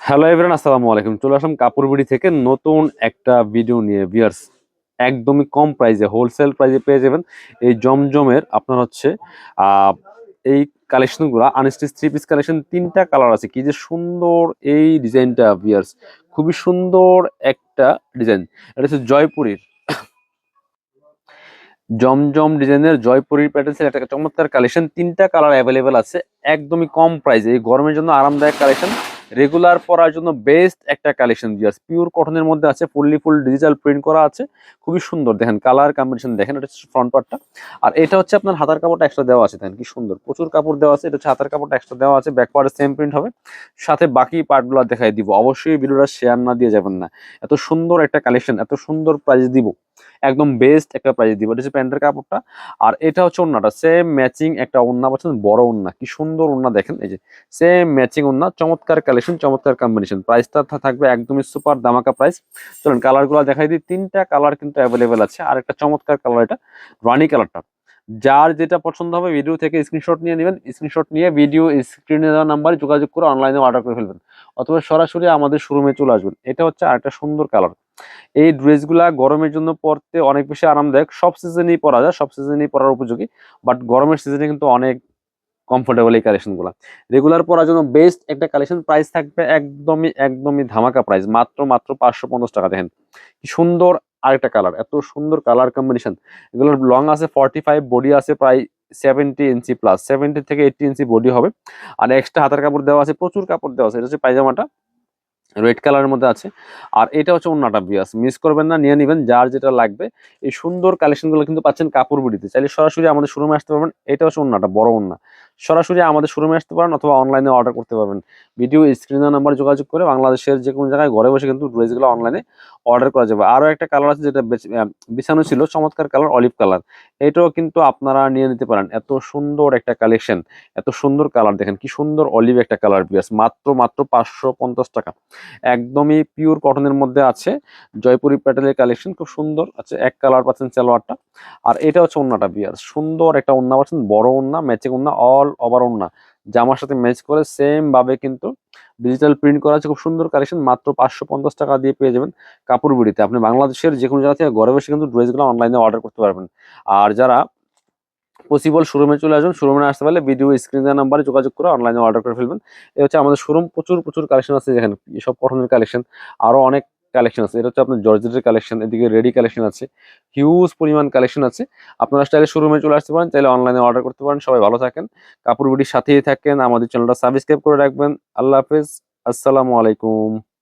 Hello everyone আসসালামু আলাইকুম। চলে আসলাম কাপড়বিড়ি থেকে নতুন একটা ভিডিও নিয়ে। ভিয়ার্স একদমই কম প্রাইসে হোলসেল প্রাইসে পেয়ে যাবেন। এই জমজমের আপনার হচ্ছে এই কালেকশনগুলো আনস্টিচ থ্রি পিস কালেকশন তিনটা কালার আছে। কি যে সুন্দর এই ডিজাইনটা ভিয়ার্স খুবই সুন্দর একটা ডিজাইন এটা হচ্ছে জয়পুরীর। জমজম ডিজাইনের জয়পুরীর প্যাটার্নের একটা চমৎকার কালেকশন তিনটা কালার অ্যাভেলেবেল আছে। একদমই কম প্রাইসে এই গরমের জন্য আরামদায়ক কালেকশন রেগুলার পরার জন্য বেস্ট একটা কালেকশন জাস্ট পিওর কটনের মধ্যে আছে ফুললি ফুল ডিজিটাল প্রিন্ট করা আছে। খুবই সুন্দর, দেখেন কালার কম্বিনেশন দেখেন এটা হচ্ছে ফ্রন্ট পার্টটা আর এটা হচ্ছে আপনার হাতার কাপড়টা এক্সট্রা দেওয়া আছে, দেখেন কি সুন্দর। প্রচুর কাপড় দেওয়া আছে, এটা হচ্ছে হাতার কাপড়টা এক্সট্রা দেওয়া আছে ব্যাক পার্টে সেম প্রিন্ট হবে। সাথে বাকি পার্টগুলো দেখাই দিব। অবশ্যই ভিডিওটা শেয়ার না দিয়ে যাবেন না। এত সুন্দর একটা কালেকশন এত সুন্দর প্রাইস দিব। একদম বেস্ট একটা প্রাইস দিব। এটা প্যান্টের কাপড়টা। আর এটা হচ্ছে ওন্নাটা। সেম ম্যাচিং একটা ওন্না পাচ্ছেন, বড় ওন্না। কি সুন্দর ওন্না দেখেন, এই যে সেম ম্যাচিং ওন্না, চমৎকার কালেকশন চমৎকার কম্বিনেশন প্রাইসটা থাকবে একদমই সুপার দামাকা প্রাইস চলুন কালারগুলো দেখাই দিই। তিনটা কালার কিন্তু অ্যাভেলেবেল আছে। আর একটা চমৎকার কালার এটা রানি কালারটা যার যেটা পছন্দ হবে ভিডিও থেকে স্ক্রিনশট নিয়ে নেবেন। স্ক্রিনশট নিয়ে ভিডিও স্ক্রিনে দেওয়া নাম্বারে যোগাযোগ করে অনলাইনে অর্ডার করে ফেলবেন। অথবা সরাসরি আমাদের শোরুমে চলে আসবেন। এটা হচ্ছে আরেকটা সুন্দর কালার এই ড্রেসগুলা গরমের জন্য পরতে অনেক বেশি আরামদায়ক। সব সিজনেই পরা যায়, সব সিজনেই পরার উপযোগী। বাট গরমের সিজনে কিন্তু অনেক কমফোর্টেবল এই কালেকশনগুলো রেগুলার পরার জন্য বেস্ট একটা কালেকশন প্রাইস থাকবে একদমই একদমই ধামাকা প্রাইস মাত্র মাত্র পাঁচশো পঞ্চাশ টাকা, দেখেন। কি সুন্দর আরেকটা কালার এত সুন্দর কালার কম্বিনেশন এগুলোর লং আছে ফর্টি ফাইভ বডি আছে প্রায় সেভেন্টি ইঞ্চি প্লাস সেভেন্টি থেকে এইটটি ইঞ্চি বডি হবে। আর এক্সট্রা হাতের কাপড় দেওয়া আছে, প্রচুর কাপড় দেওয়া আছে। এটা হচ্ছে পায়জামাটা। রেড কালারের মধ্যে আছে। আর এটা হচ্ছে অন্যটা বিয়াস মিস করবেন না, নিয়ে নেবেন, যার যেটা লাগবে। এই সুন্দর কালেকশনগুলো কিন্তু পাচ্ছেন কাপড় বুড়িতে। চাইলে সরাসরি আমাদের শোরুমে আসতে পারবেন। এটা হচ্ছে অন্যটা বড় অন্য সরাসরি আমাদের শোরুমে আসতে পারেন অথবা অনলাইনে অর্ডার করতে পারবেন। ভিডিও স্ক্রিনের নাম্বার যোগাযোগ করে বাংলাদেশের যে কোনো জায়গায় ঘরে বসে কিন্তু ড্রেসগুলো অনলাইনে অর্ডার করা যাবে। আরও একটা কালার আছে যেটা বিছানো ছিল, চমৎকার কালার অলিভ কালার এটাও কিন্তু আপনারা নিয়ে নিতে পারেন। এত সুন্দর একটা কালেকশন এত সুন্দর কালার দেখেন, কি সুন্দর অলিভ একটা কালার বিয়াস। মাত্র মাত্র পাঁচশো পঞ্চাশ টাকা। একদমই পিওর কটনের মধ্যে আছে। জয়পুরি প্যাটেলের কালেকশন খুব সুন্দর। আছে এক কালার পাচ্ছেন সালোয়ারটা। আর এটা হচ্ছে ওন্নাটা বিয়ার সুন্দর একটা ওন্না পাচ্ছেন, বড় ওন্না ম্যাচিং ওন্না অল ওভার ওন্না জামার সাথে ম্যাচ করে সেম ভাবে কিন্তু ডিজিটাল প্রিন্ট করা আছে। খুব সুন্দর কালেকশন মাত্র পাঁচশো পঞ্চাশ টাকা দিয়ে পেয়ে যাবেন কাপড় বিড়িতে। আপনি বাংলাদেশের যে কোনো জায়গা থেকে ঘরে বসে কিন্তু ড্রেসগুলো অনলাইনে অর্ডার করতে পারবেন। আর যারা পসিবল শোরুমে চলে আসবেন শোরুমে আসতে পারলে ভিডিও স্ক্রিনের নাম্বারে যোগাযোগ করে অনলাইনে অর্ডার করে ফেলবেন। এই হচ্ছে আমাদের শোরুম প্রচুর প্রচুর কালেকশন আছে যেখানে। এসব কটনের কালেকশন আরও অনেক কালেকশন আছে। এটা হচ্ছে আপনার জর্জেটের কালেকশন এদিকে রেডি কালেকশন আছে। হিউজ পরিমাণ কালেকশন আছে। আপনারা চাইলে শোরুমে চলে আসতে পারেন, চাইলে অনলাইনে অর্ডার করতে পারেন, সবাই ভালো থাকেন। কাপড় বুটির সাথেই থাকেন। আমাদের চ্যানেলটা সাবস্ক্রাইব করে রাখবেন। আল্লাহ হাফেজ। আসসালামু আলাইকুম।